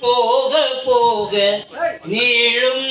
போக போக நீளும்.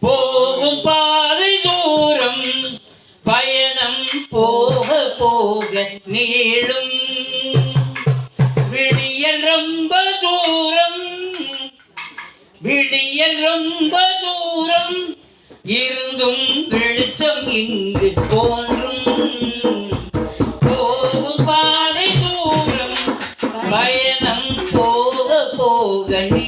போகும் பாதை தூரம் பயணம் போக போக நீளும். விடியல் ரொம்ப தூரம் விடியல் ரொம்ப தூரம். இருந்தும் வெளிச்சம் இங்கு தோன்றும். பாதை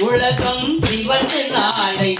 உலகம் சிவத்து நாளை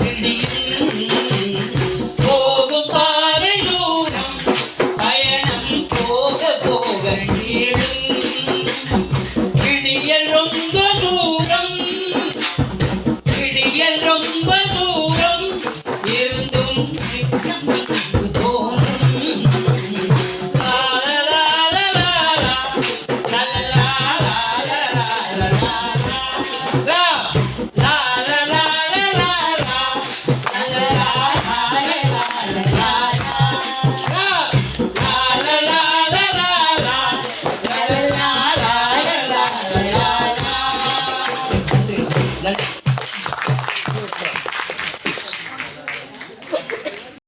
Dale.